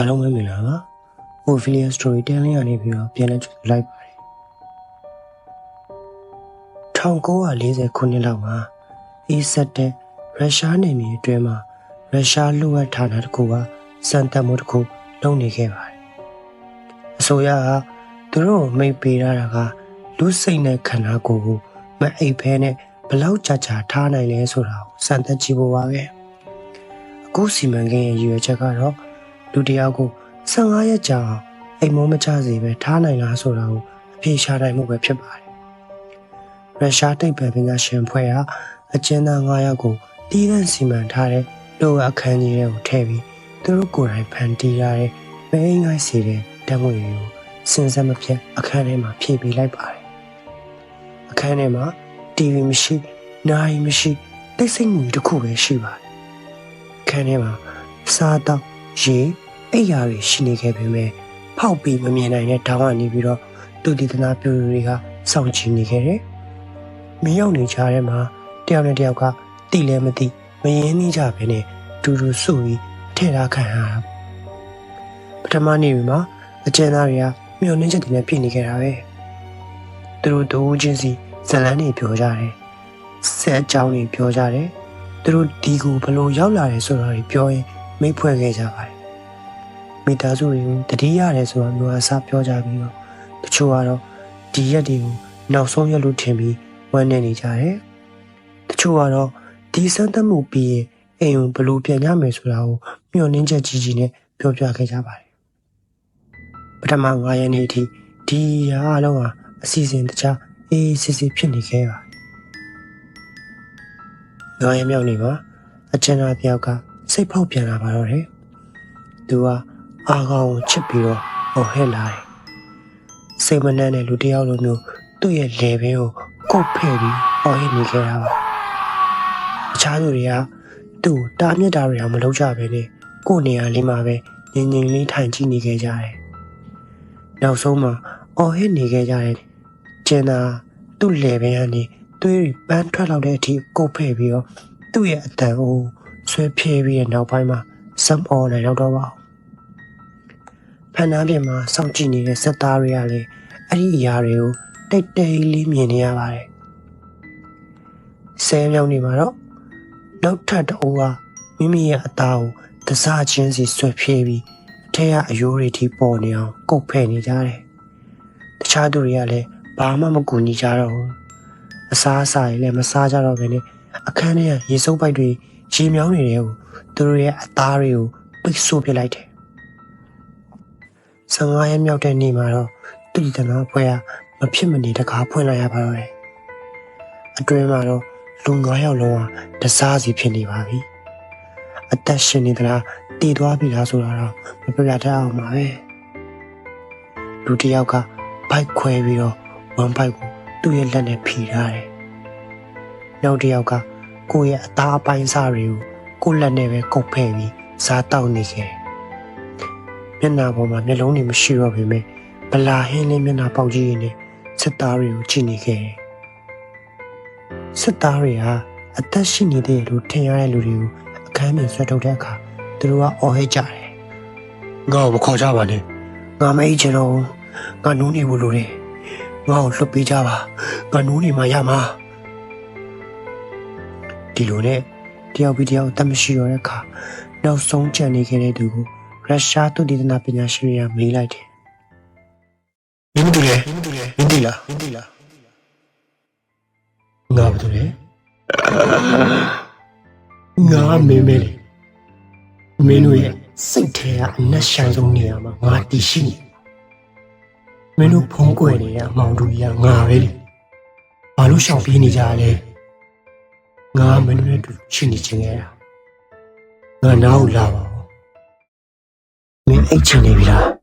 အားလုံးပဲမင်္ဂလာပါ Ophelia Storytelling ကနေပြီးတော့ပြန်လည်ကြိုဆိုလိုက်ပါတယ်1940ခုနှစ်လောက်မှာအီးဆက်တဲ့ရုရှားနယ်မြေအတွင်းမှာရုရှားလူဝက်ဌာနတစ်ခုကစံတက်မှုတစ်ခုလုပ်နေခဲ့ပါတယ်အစိုးရကသူတို့ကိုမိတ်ပေးထားတာကလူစိတ်နဲ့ခန္ဓာကိုယ်ကိုမအိပ်ဖဲနဲ့ဘလောက်ကြာကြာထားနိုင်လဲဆိုတာကိုစံတက်ကြည့်ဖို့ပါပဲအခုစီမံကိန်းရဲ့ရည်ရွယ်ချက်ကတော့ လူတစ်ယောက်ကို15ရက်ကြာအောင်အိမ်မောမချစေပဲထားနိုင်လားဆိုတာကိုအပြေရှားနိုင်မှုပဲဖြစ်ပါတယ်။ရုရှားတိတ်ပံပညာရှင်ဖွဲ့ကအကျဉ်းသား9ယောက်ကိုတည်တံ့စီမံထားတဲ့လောကအခန်းကြီးတွေကိုထည့်ပြီးသူတို့ကိုယ်တိုင်ဖန်တီးရတဲ့မအိမ်ငိုင်းစီတဲ့ဓာတ်ငွေတွေကိုစဉ်ဆက်မပြတ်အခန်းထဲမှာဖြည့်ပေးလိုက်ပါတယ်။အခန်းထဲမှာ TV မရှိ၊နာရီမရှိတိတ်ဆိတ်မှုတစ်ခုပဲရှိပါတယ်။အခန်းထဲမှာစားတော့ရေ အိပ်ယာတွေရှိနေခဲ့ပေမဲ့ဖောက်ပြီးမမြင်နိုင်တဲ့တောင်ကနေပြီးတော့သူတည်တနာပြူတွေကစောင့်ကြည့်နေခဲ့တယ်။မင်းရောက်နေကြတဲ့မှာတယောက်နဲ့တယောက်ကတိလည်းမသိမရင်းနှီးကြပဲနဲ့တူတူစုပြီးအထက်ထားခံရတာ။ပထမနေ့မှာအကျဉ်းသားတွေကမျောနှင်းချက်တွေနဲ့ပြည့်နေခဲ့တာပဲ။သူတို့တို့ချင်းစီဇလန်းတွေပြောကြတယ်။ဆက်အကြောင်းတွေပြောကြတယ်။သူတို့ဒီကိုဘလို့ရောက်လာတယ်ဆိုတာတွေပြောရင်မိတ်ဖွဲ့ခဲ့ကြပါတယ် မိသားစုတွေကိုတတိရတယ်ဆိုတော့မျိုးအစားပြောကြပြီးတော့တချို့ကတော့ဒီရက်တွေကိုနောက်ဆုံးရက်လို့ထင်ပြီးဝမ်းနေနေကြတယ်တချို့ကတော့ဒီစမ်းသပ်မှုပြီးရင်အိမ်ကိုဘယ်လိုပြန်ရမယ်ဆိုတာကိုမျှော်လင့်ချက်ကြီးကြီးနဲ့ပြောပြခဲ့ကြပါတယ်ပထမ9ရက်နေ့အထိဒီရာအလုံးဟာအစီအစဉ်တခြားအေးအေးဆေးဆေးဖြစ်နေခဲ့ပါတယ်9ရက်မြောက်နေ့မှာအကျဉ်းသားတယောက်ကစိတ်ဖောက်ပြန်လာပါတော့တယ်။သူက အာကောင်ကိုချစ်ပြီးတော့ဟော်ဟဲ့လာတယ်။စိတ်မနှံ့တဲ့လူတစ်ယောက်လိုမျိုးသူ့ရဲ့လေဘင်းကိုကုတ်ဖဲ့ပြီးဟော်ဟဲ့နေခဲ့တာပါ။အခြားသူတွေကသူ့ကိုတားမြစ်တာတွေအောင်မလုပ်ကြပဲနဲ့ကိုယ့်နေရာလေးမှာပဲငြိမ်ငြိမ်လေးထိုင်ကြည့်နေခဲ့ကြတယ်။နောက်ဆုံးမှာအော်ဟစ်နေခဲ့ကြတဲ့ကျင်နာသူ့လေဘင်းကနေသွေးတွေပန်းထွက်လာတဲ့အထိကုတ်ဖဲ့ပြီးတော့သူ့ရဲ့အတန်ကိုဆွဲဖြဲပြီးတဲ့နောက်ပိုင်းမှာစမ်အော်လည်းရောက်တော့ပါ ဘူးဖန်နာပြင်မှာစောင့်ကြည့်နေတဲ့စက်သားတွေကလည်းအဲ့ဒီအရာတွေကိုတိတ်တိတ်လေးမြင်နေရပါတယ်ဆဲမြောင်းနေမှာတော့နောက်ထပ်တအိုးကမိမိရဲ့အသားကိုတစားချင်းစီဆွဲဖြဲပြီးအထက်ကအယိုးတွေထိပေါ်နေအောင်ကုတ်ဖဲ့နေကြတယ်တခြားသူတွေကလည်းဘာမှမကူညီကြတော့ဘူးအစားအစာတွေလည်းမစားကြတော့ဘဲနဲ့အခန်းထဲကရေစုပ်ပိုက်တွေရေမြောင်းနေတဲ့ကိုသူတို့ရဲ့အသားတွေကိုပိတ်ဆို့ပစ်လိုက်တယ်။ 15ရက်မြောက်တဲ့နေ့မှာတော့သူဒီတနာဖွဲကမဖြစ်မနေတကားဖွင့်လိုက်ရပါတော့တယ်။အတွင်းမှာတော့လူ9ယောက်လုံးကတစားစီဖြစ်နေပါပြီ။အသက်ရှင်နေသလားတည်သွားပြီလားဆိုတာတော့မပြပြတတ်အောင်ပါပဲ။လူတစ်ယောက်ကဘိုက်ခွဲပြီးတော့ဝမ်ဘိုက်ကိုသူ့ရဲ့လက်နဲ့ဖြီထားတယ်။နောက်တစ်ယောက်ကကိုယ့်ရဲ့အသားအပိုင်းစားတွေကိုကိုယ့်လက်နဲ့ပဲကုတ်ဖဲ့ပြီးစားတောက်နေခဲ့တယ်။ မျက်နှာပေါ်မှာမျက်လုံးတွေမရှိတော့ပေမဲ့ဗလာဟင်းလေးမျက်နှာပေါက်ကြီးရင်းနဲ့စစ်သားတွေကိုကြည့်နေခဲ့တယ်။စစ်သားတွေဟာအသက်ရှိနေတဲ့လူထင်ရတဲ့လူတွေကိုအခန်းပြင်ဆွဲထုတ်တဲ့အခါသူတို့ကအော်ဟစ်ကြတယ်။ငါ့ကိုမခေါ်ကြပါနဲ့။ငါမအိတ်ချင်တော့ဘူး။ငါနူးနေဖို့လိုတယ်။ငါ့ကိုလွတ်ပေးကြပါ။ငါနူးနေမှရမှာ။ဒီလိုနဲ့တယောက်ပြီးတယောက်အသက်မရှိတော့တဲ့အခါနောက်ဆုံးကြံနေခဲ့တဲ့သူကို ရုရှားသုတေသနပညာရှင်တွေကမေးလိုက်တယ်။မင်းတို့လေမင်းတို့လေမင်းဒီလားမင်းဒီလားငါဘာလို့လဲငါမေးမေးလေမင်းတို့ရဲ့စိတ်ထဲကအနက်ရှမ်းဆုံးနေရာမှာငါတည်ရှိနေမင်းတို့ဖုံးကွယ်နေတဲ့အမောင်တို့ကြီးကငါပဲလေဘာလို့ရှောင်ပြေးနေကြလဲငါမင်းတို့နဲ့တူရှိနေချင်ခဲ့တာငါနားကိုလာပါဦးမင်း အိတ်ချင်နေပြီလား